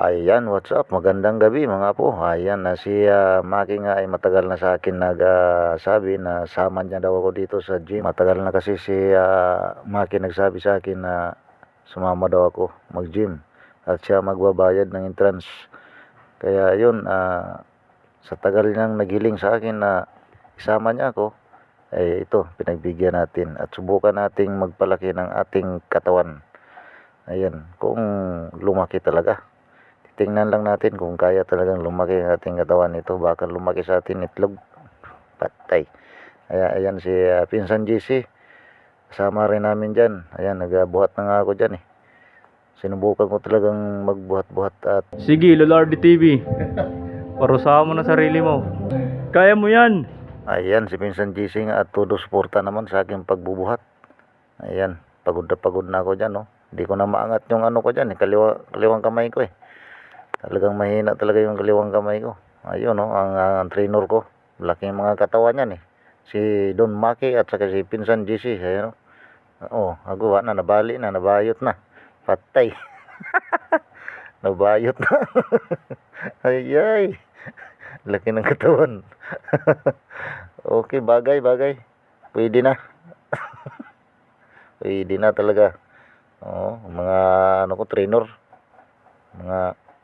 Ayan, what's up? Magandang gabi mga po. Ayan, na si ah, Maki nga ay matagal na sa akin nagsabi na sama niya daw ako dito sa gym. Matagal na kasi si ah, Maki nagsabi sa akin na sumama daw ako mag-gym at siya magbabayad ng entrance. Kaya yun, ah, sa tagal niyang naghiling sa akin na isama niya ako, ay ito, pinagbigyan natin at subukan nating magpalaki ng ating katawan. Ayan, kung lumaki talaga. Tingnan lang natin kung kaya talagang lumaki ang ating katawan nito. Baka lumaki sa atin itlog. Patay. Kaya ayan si ah, Pinsan GC. Kasama rin namin dyan. Ayan, nagbuhat na nga ako dyan eh. Sinubukan ko talagang magbuhat-buhat at Sige, Lolardi TV. Parusahan mo na sarili mo. Kaya mo yan. Ayan si GC nga at todo suporta naman sa aking pagbubuhat. Ayan, pagod na pagod na ako dyan, no. Hindi ko na maangat yung ano ko dyan, eh, kaliwa, kaliwang kamay ko eh. Talagang mahina talaga yung kaliwang kamay ko. Ayun, no, ang, ang trainer ko. Laking mga katawan yan eh. Si Don Maki at saka si Pinsan GC. Ayun, no. Oh, agawa na, nabali na, nabayot na. Patay. nabayot na. ay, ay. Laki ng katawan. okay, bagay, bagay. Pwede na. Pwede na talaga. Oo, mga ano ko, trainer. Mga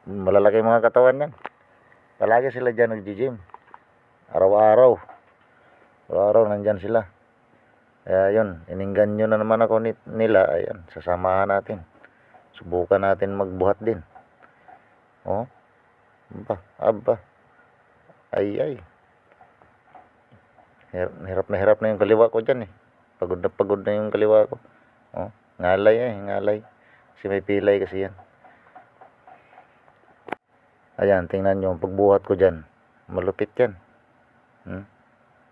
malalaki mga katawan yan. Palagi sila dyan nag-gym. Araw-araw. Araw-araw nandyan sila. Kaya yun, ininggan nyo na naman ako ni, nila. Ayan, sasamahan natin. Subukan natin magbuhat din. Oh. Aba, aba. Ay, ay. Hirap, na hirap na yung kaliwa ko dyan eh. Pagod na pagod na yung kaliwa ko. Oh, ngalay eh, ngalay. Kasi may pilay kasi yan. Ayan, tingnan nyo, pagbuhat ko dyan. Malupit yan. Hmm?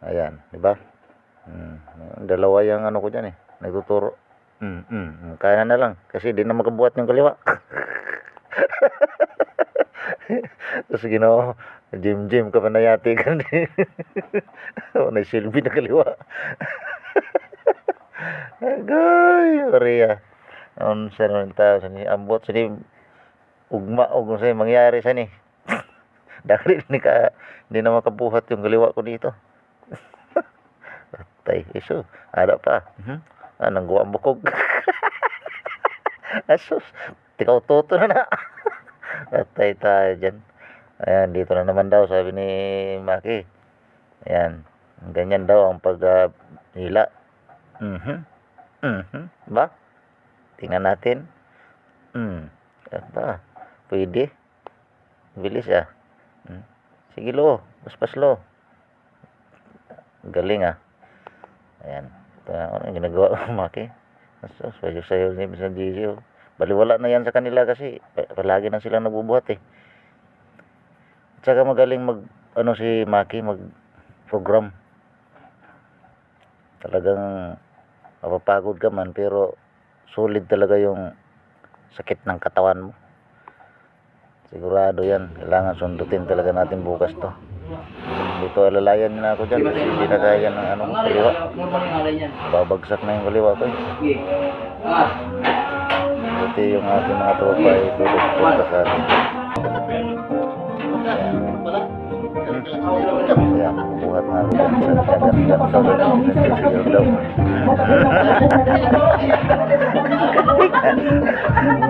Ayan, di ba? Hmm. Dalawa yung ano ko dyan eh. Nagtuturo. Hmm, hmm, hmm. Kaya na lang. Kasi di na makabuhat yung kaliwa. Tapos ginawa, gym gym ka pa na yati ka din. o, na silbi na kaliwa. Agay, Maria. Ang sa naman tao, sa ni ambot, sa ni ugma, o kung sa'yo mangyari sa ni. Dahil ni ka, hindi na makabuhat yung kaliwa ko dito. Tay, iso, ada pa. Hmm? Anong guwa ang bukog. Asus, tikaw toto na na. Patay tayo dyan. Ayan, dito na naman daw, sabi ni Maki. Ayan, ganyan daw ang pag-hila. Mhm. Mhm. Ba? Tingnan natin. Hmm. Ba? Pwede. Bilis ah. Hmm. Sige lo, paspas lo. Galing ah. Ayan. Ito na, ano ginagawa ko, Maki? So, sayo-sayo ni Mr. Gigi. Baliwala na yan sa kanila kasi pa- palagi na silang nabubuhat eh. At saka magaling mag, ano si Maki, mag program. Talagang mapapagod ka man pero solid talaga yung sakit ng katawan mo. Sigurado yan. Kailangan sundutin talaga natin bukas to. Dito alalayan na ako dyan hindi na kaya ng ano, kaliwa. Babagsak na yung kaliwa ko eh. Buti yung ating mga tropa ay tutulog sa atin. Ayan, buhat na ako sa dagat-dagat daw. Nagsisigil daw.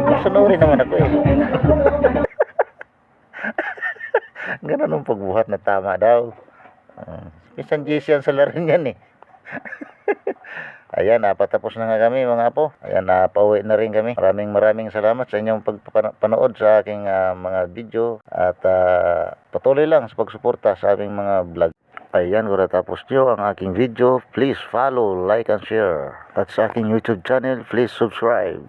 Masunurin naman ako eh. Ganun ang pagbuhat na tama daw. Uh, minsan GC yan sa larin yan eh. Ayan, napatapos na nga kami mga apo. Ayan, napauwi na rin kami. Maraming maraming salamat sa inyong pagpapanood sa aking ah, mga video. At ah, patuloy lang sa pagsuporta sa aming mga vlog. Ayan, kung natapos nyo ang aking video, please follow, like, and share. At sa aking YouTube channel, please subscribe.